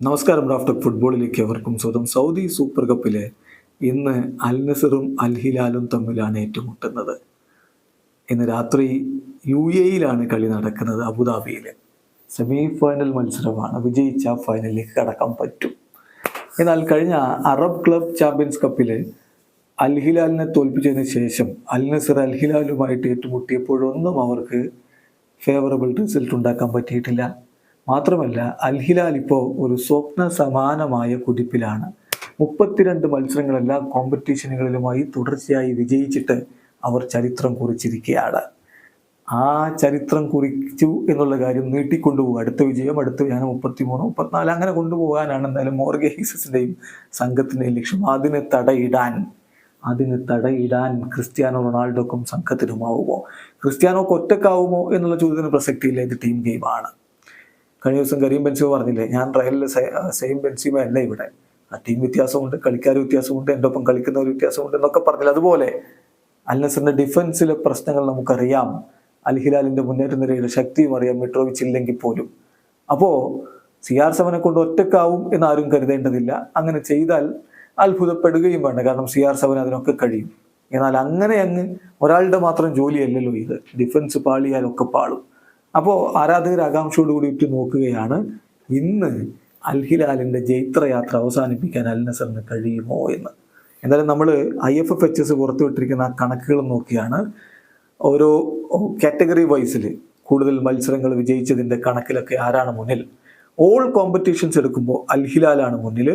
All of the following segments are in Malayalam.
നമസ്കാരം റാഫ്റ്റർ ഫുട്ബോളിലേക്ക് അവർക്കും സ്വന്തം സൗദി സൂപ്പർ കപ്പിലെ ഇന്ന് അൽ നസറും അൽ ഹിലാലും തമ്മിലാണ് ഏറ്റുമുട്ടുന്നത്. ഇന്ന് രാത്രി യു എയിലാണ് കളി നടക്കുന്നത് അബുദാബിയിൽ സെമി ഫൈനൽ മത്സരമാണ്. വിജയിച്ച ഫൈനലിലേക്ക് കടക്കാൻ പറ്റും. എന്നാൽ കഴിഞ്ഞ അറബ് ക്ലബ് ചാമ്പ്യൻസ് കപ്പിൽ അൽ ഹിലാലിനെ തോൽപ്പിച്ചതിന് ശേഷം അൽ നസർ അൽ ഹിലാലുമായിട്ട് ഏറ്റുമുട്ടിയപ്പോഴൊന്നും അവർക്ക് ഫേവറബിൾ റിസൾട്ട് ഉണ്ടാക്കാൻ പറ്റിയിട്ടില്ല. മാത്രമല്ല അൽഹിലാൽ ഇപ്പോൾ ഒരു സ്വപ്ന സമാനമായ കുതിപ്പിലാണ്. മുപ്പത്തിരണ്ട് മത്സരങ്ങളെല്ലാം കോമ്പറ്റീഷനുകളിലുമായി തുടർച്ചയായി വിജയിച്ചിട്ട് അവർ ചരിത്രം കുറിച്ചിരിക്കുകയാണ്. ആ ചരിത്രം കുറിച്ചു എന്നുള്ള കാര്യം നീട്ടിക്കൊണ്ടുപോകുക അടുത്ത വിജയം അടുത്ത വിജയം മുപ്പത്തിമൂന്ന് മുപ്പത്തിനാല് അങ്ങനെ കൊണ്ടുപോകാനാണ് എന്തായാലും മോർഗേസിന്റെയും സംഘത്തിന്റെയും ലക്ഷ്യം. അതിന് തടയിടാൻ അതിന് തടയിടാൻ ക്രിസ്ത്യാനോ റൊണാൾഡോക്കും സംഘത്തിനുമാവുമോ? ക്രിസ്ത്യാനോക്ക് ഒറ്റക്കാവുമോ എന്നുള്ള ചോദ്യത്തിന് പ്രസക്തിയില്ല ഇത് ടീം ഗെയിമാണ് കഴിഞ്ഞ ദിവസം കരീം ബെൻസിമ പറഞ്ഞില്ലേ ഞാൻ റയലിൽ സെയിം ബെൻസിമ അല്ല ഇവിടെ. ആ ടീം വ്യത്യാസമുണ്ട് കളിക്കാർ വ്യത്യാസമുണ്ട് എന്റെ ഒപ്പം കളിക്കുന്നവർ വ്യത്യാസമുണ്ട് എന്നൊക്കെ പറഞ്ഞില്ല അതുപോലെ അൽ നസറിന്റെ ഡിഫൻസിലെ പ്രശ്നങ്ങൾ നമുക്കറിയാം. അൽ ഹിലാലിന്റെ മുന്നേറ്റ നിരയുടെ ശക്തിയും അറിയാം മിട്രോവിച്ച് ഇല്ലെങ്കിൽ പോലും. അപ്പോൾ സി ആർ സെവനെ കൊണ്ട് ഒറ്റക്കാവും എന്ന് ആരും കരുതേണ്ടതില്ല. അങ്ങനെ ചെയ്താൽ അത്ഭുതപ്പെടുകയും വേണ്ട കാരണം സി ആർ സെവൻ അതിനൊക്കെ കഴിയും. എന്നാൽ അങ്ങനെ അങ്ങ് ഒരാളുടെ മാത്രം ജോലിയല്ലല്ലോ ഇത്. ഡിഫൻസ് പാളിയാലൊക്കെ പാളും. അപ്പോൾ ആരാധകർ ആകാംക്ഷയോട് കൂടി ഉറ്റു നോക്കുകയാണ്. ഇന്ന് അൽ ഹിലാലിന്റെ ജൈത്രയാത്ര അവസാനിപ്പിക്കാൻ അൽ നസറിന് കഴിയുമോ എന്ന്. എന്തായാലും നമ്മൾ I F F H S പുറത്തുവിട്ടിരിക്കുന്ന കണക്കുകൾ നോക്കിയാണ്. ഓരോ കാറ്റഗറി വൈസിൽ കൂടുതൽ മത്സരങ്ങൾ വിജയിച്ചതിന്റെ കണക്കിലൊക്കെ ആരാണ് മുന്നിൽ? ഓൾ കോമ്പറ്റീഷൻസ് എടുക്കുമ്പോൾ അൽ ഹിലാലാണ് മുന്നിൽ.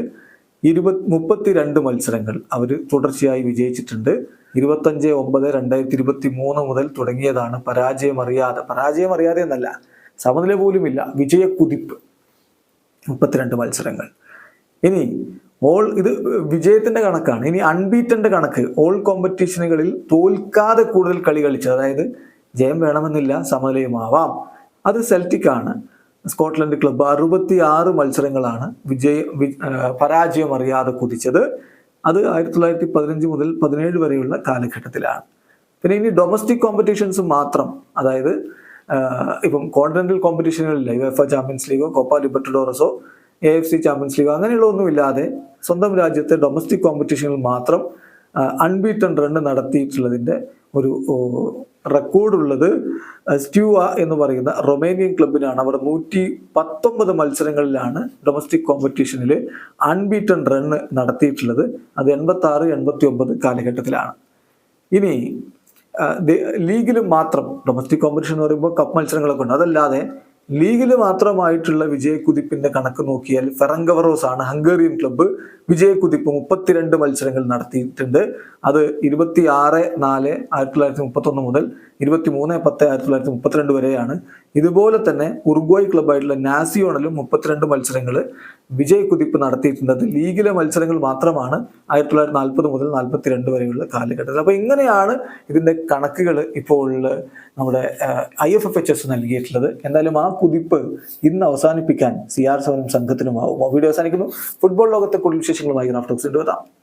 ഇരുപത് മുപ്പത്തി രണ്ട് മത്സരങ്ങൾ അവർ തുടർച്ചയായി വിജയിച്ചിട്ടുണ്ട്. ഇരുപത്തഞ്ച് ഒമ്പത് രണ്ടായിരത്തി ഇരുപത്തി മൂന്ന് മുതൽ തുടങ്ങിയതാണ് പരാജയം അറിയാതെ. പരാജയം അറിയാതെ എന്നല്ല സമനില പോലുമില്ല വിജയക്കുതിപ്പ് മുപ്പത്തിരണ്ട് മത്സരങ്ങൾ. ഇനി ഓൾ ഇത് വിജയത്തിന്റെ കണക്കാണ്. ഇനി അൺബീറ്റന്റെ കണക്ക്. ഓൾ കോമ്പറ്റീഷനുകളിൽ തോൽക്കാതെ കൂടുതൽ കളി കളിച്ചത് അതായത് ജയം വേണമെന്നില്ല സമനിലയുമാവാം അത് സെൽറ്റിക്കാണ് സ്കോട്ട്ലൻഡ് ക്ലബ്ബ് അറുപത്തി ആറ് മത്സരങ്ങളാണ് വിജയ പരാജയം അറിയാതെ കുതിച്ചത്. അത് ആയിരത്തി തൊള്ളായിരത്തി പതിനഞ്ച് മുതൽ പതിനേഴ് വരെയുള്ള കാലഘട്ടത്തിലാണ്. പിന്നെ ഇനി ഡൊമസ്റ്റിക് കോമ്പറ്റീഷൻസ് മാത്രം അതായത് ഇപ്പം കോണ്ടിനെന്റൽ കോമ്പറ്റീഷനുകളില്ല യുഎഫ ചാമ്പ്യൻസ് ലീഗോ കോപ്പ ലിബർട്ടഡോറസോ എ എഫ് സി ചാമ്പ്യൻസ് ലീഗോ അങ്ങനെയുള്ള ഒന്നുമില്ലാതെ സ്വന്തം രാജ്യത്തെ ഡൊമസ്റ്റിക് കോമ്പറ്റീഷനിൽ മാത്രം അൺബീറ്റൺ റൺ നടത്തിയിട്ടുള്ളതിന്റെ ഒരു റെക്കോർഡുള്ളത് സ്റ്റ്യൂവ എന്ന് പറയുന്ന റൊമേനിയൻ ക്ലബിനാണ് അവർ നൂറ്റി പത്തൊമ്പത് മത്സരങ്ങളിലാണ് ഡൊമസ്റ്റിക് കോമ്പറ്റീഷനിൽ അൺബീറ്റൺ റൺ നടത്തിയിട്ടുള്ളത്. അത് എൺപത്തി ആറ് എൺപത്തി ഒമ്പത് കാലഘട്ടത്തിലാണ് ഇനി ലീഗിലും മാത്രം ഡൊമസ്റ്റിക് കോമ്പറ്റീഷൻ എന്ന് പറയുമ്പോൾ കപ്പ് മത്സരങ്ങളൊക്കെ ഉണ്ട്. അതല്ലാതെ ലീഗിൽ മാത്രമായിട്ടുള്ള വിജയക്കുതിപ്പിന്റെ കണക്ക് നോക്കിയാൽ ഫെറങ്കവറോസ് ആണ് ഹംഗേറിയൻ ക്ലബ്ബ് വിജയക്കുതിപ്പ് മുപ്പത്തിരണ്ട് മത്സരങ്ങൾ നടത്തിയിട്ടുണ്ട്. അത് ഇരുപത്തി ആറ് നാല് ആയിരത്തി തൊള്ളായിരത്തി മുപ്പത്തൊന്ന് മുതൽ ഇരുപത്തി മൂന്ന് പത്ത് ആയിരത്തി തൊള്ളായിരത്തി മുപ്പത്തിരണ്ട് വരെയാണ്. ഇതുപോലെ തന്നെ ഉറുഗ്വായ് ക്ലബ്ബായിട്ടുള്ള നാസിയോണലും മുപ്പത്തിരണ്ട് മത്സരങ്ങൾ വിജയക്കുതിപ്പ് നടത്തിയിട്ടുണ്ട്. ലീഗിലെ മത്സരങ്ങൾ മാത്രമാണ് ആയിരത്തി തൊള്ളായിരത്തി നാൽപ്പത് മുതൽ നാൽപ്പത്തി വരെയുള്ള കാലഘട്ടത്തിൽ. അപ്പോൾ ഇങ്ങനെയാണ് ഇതിന്റെ കണക്കുകൾ ഇപ്പോൾ നമ്മുടെ I F F H S നൽകിയിട്ടുള്ളത്. എന്തായാലും ആ കുതിപ്പ് ഇന്ന് അവസാനിപ്പിക്കാൻ സി ആർ സെവനും സംഘത്തിനുമാവും വീഡിയോ അവസാനിക്കുന്നു. ഫുട്ബോൾ ലോകത്തെ കൂടുതൽ വിശേഷങ്ങളുമായി റാഫ്റ്റോക്സ് എത്താം